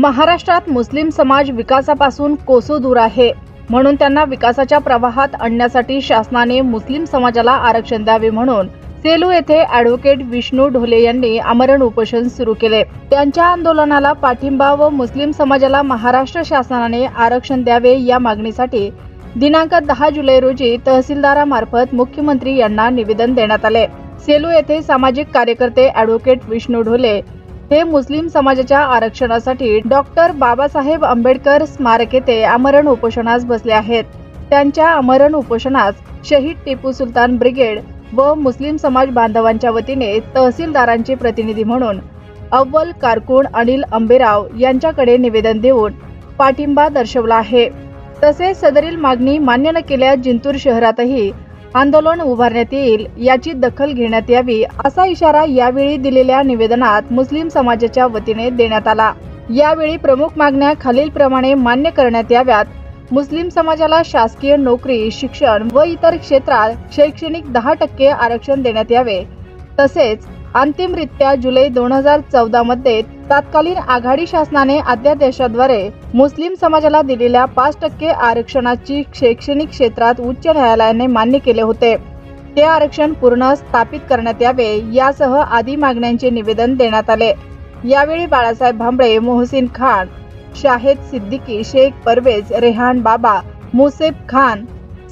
महाराष्ट्रात मुस्लिम समाज विकासापासून कोसो दूर आहे. म्हणून त्यांना विकासाच्या प्रवाहात आणण्यासाठी शासनाने मुस्लिम समाजाला आरक्षण द्यावे म्हणून सेलू येथे अॅडव्होकेट विष्णू ढोले यांनी आमरण उपोषण सुरू केले. त्यांच्या आंदोलनाला पाठिंबा व मुस्लिम समाजाला महाराष्ट्र शासनाने आरक्षण द्यावे या मागणीसाठी दिनांक दहा जुलै रोजी तहसीलदारामार्फत मुख्यमंत्री यांना निवेदन देण्यात आले. सेलू येथे सामाजिक कार्यकर्ते अॅडव्होकेट विष्णू ढोले हे मुस्लिम समाजाच्या आरक्षणासाठी डॉक्टर बाबासाहेब आंबेडकर स्मारक येथे आमरण उपोषणास बसले आहेत. त्यांच्या आमरण उपोषणास शहीद टिपू सुलतान ब्रिगेड व मुस्लिम समाज बांधवांच्या वतीने तहसीलदारांचे प्रतिनिधी म्हणून अव्वल कारकून अनिल अंबेराव यांच्याकडे निवेदन देऊन पाठिंबा दर्शवला आहे. तसेच सदरील मागणी मान्य न केल्यास जिंतूर शहरातही आंदोलन उभारण्यात येईल याची दखल घेण्यात यावी असा इशारा यावेळी दिलेल्या निवेदनात मुस्लिम समाजाच्या वतीने देण्यात आला. यावेळी प्रमुख मागण्या खालीलप्रमाणे मान्य करण्यात याव्यात. मुस्लिम समाजाला शासकीय नोकरी शिक्षण व इतर क्षेत्रात शैक्षणिक दहा टक्के आरक्षण देण्यात यावे. तसेच अंतिमरित्या जुलै दोन हजार चौदा मध्ये तत्कालीन आघाडी शासनाने अध्यादेशाद्वारे मुस्लिम समाजाला दिलेल्या पाच टक्के आरक्षणाची शैक्षणिक क्षेत्रात उच्च न्यायालयाने मान्य केले होते. ते आरक्षण पूर्ण स्थापित करण्यात यावे यासह आदी मागण्यांचे निवेदन देण्यात आले. यावेळी बाळासाहेब भांबळे मोहसिन खान शाहेद सिद्दीकी शेख परवेज रेहान बाबा मुसेफ खान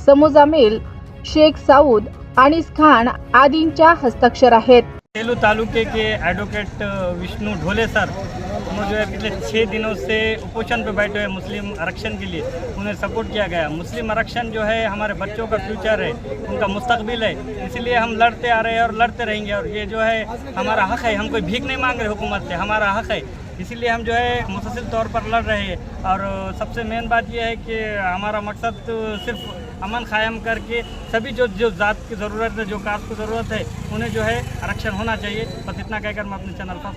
समुजामिल शेख साऊद अनिस खान आदींच्या हस्ताक्षर आहेत. सेलू तालुके के एडवोकेट विष्णु ढोले सर उन्होंने जो है पिछले छः दिनों से उपोषण पे बैठे हुए हैं मुस्लिम आरक्षण के लिए उन्हें सपोर्ट किया गया। मुस्लिम आरक्षण जो है हमारे बच्चों का फ्यूचर है उनका मुस्तकबिल है इसीलिए हम लड़ते आ रहे हैं और लड़ते रहेंगे और ये जो है हमारा हक है हम कोई भीख नहीं मांग रहे हुकूमत से हमारा हक है इसीलिए हम जो है मुसलसिल तौर पर लड़ रहे हैं। और सबसे मेन बात यह है कि हमारा मकसद तो सिर्फ अमन कायम करके सभी जो जो ज़ात की ज़रूरत है जो कास्ट की ज़रूरत है उन्हें जो है आरक्षण होना चाहिए। बस इतना कहकर मैं अपने चैनल पर